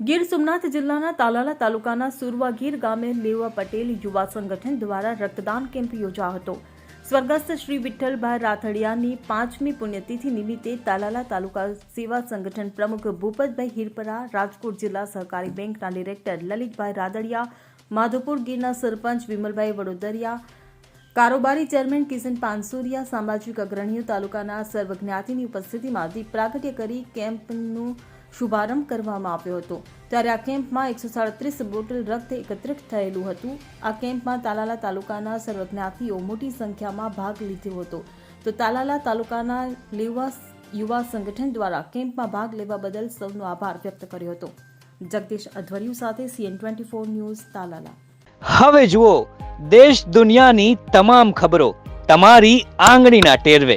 ગીર સોમનાથ જિલ્લાના તાલાલા તાલુકાના સુરવાગીર ગામે લેવા પટેલ યુવા સંગઠન દ્વારા રક્તદાન કેમ્પ યોજાયો હતો. સ્વર્ગસ્થ શ્રી વિઠ્ઠલભાઈ રાથડિયાની પાંચમી પુણ્યતિથિ નિમિત્તે તાલાલા તાલુકા સેવા સંગઠન પ્રમુખ ભૂપતભાઈ હિરપરા, રાજકોટ જિલ્લા સહકારી બેંકના ડિરેક્ટર લલિતભાઈ રાદડિયા માધવપુર ગીરના સરપંચ વિમલભાઈ વડોદરિયા, કારોબારી ચેરમેન કિશન પાનસુરિયા, સામાજિક અગ્રણીઓ તાલુકાના સર્વજ્ઞાતિની ઉપસ્થિતિમાં દીપ પ્રાગટ્ય કરી કેમ્પનું શુભારંભ કરવામાં આવ્યો હતો. ત્યારે આ કેમ્પમાં એકસો સાડત્રીસ બોટલ રક્ત એકત્રિત થયેલું હતું. આ કેમ્પમાં તાલાલા તાલુકાના સર્વજ્ઞાતિઓ મોટી સંખ્યામાં ભાગ લીધો હતો. તો તાલાલા તાલુકાના લેવા યુવા સંગઠન દ્વારા કેમ્પમાં ભાગ લેવા બદલ સૌનો આભાર વ્યક્ત કર્યો હતો. જગદીશ અધવરિયું સાથે CN twenty four news Talala. હવે જુઓ, દેશ દુનિયાની તમામ ખબરો તમારી આંગળીના ટેરવે.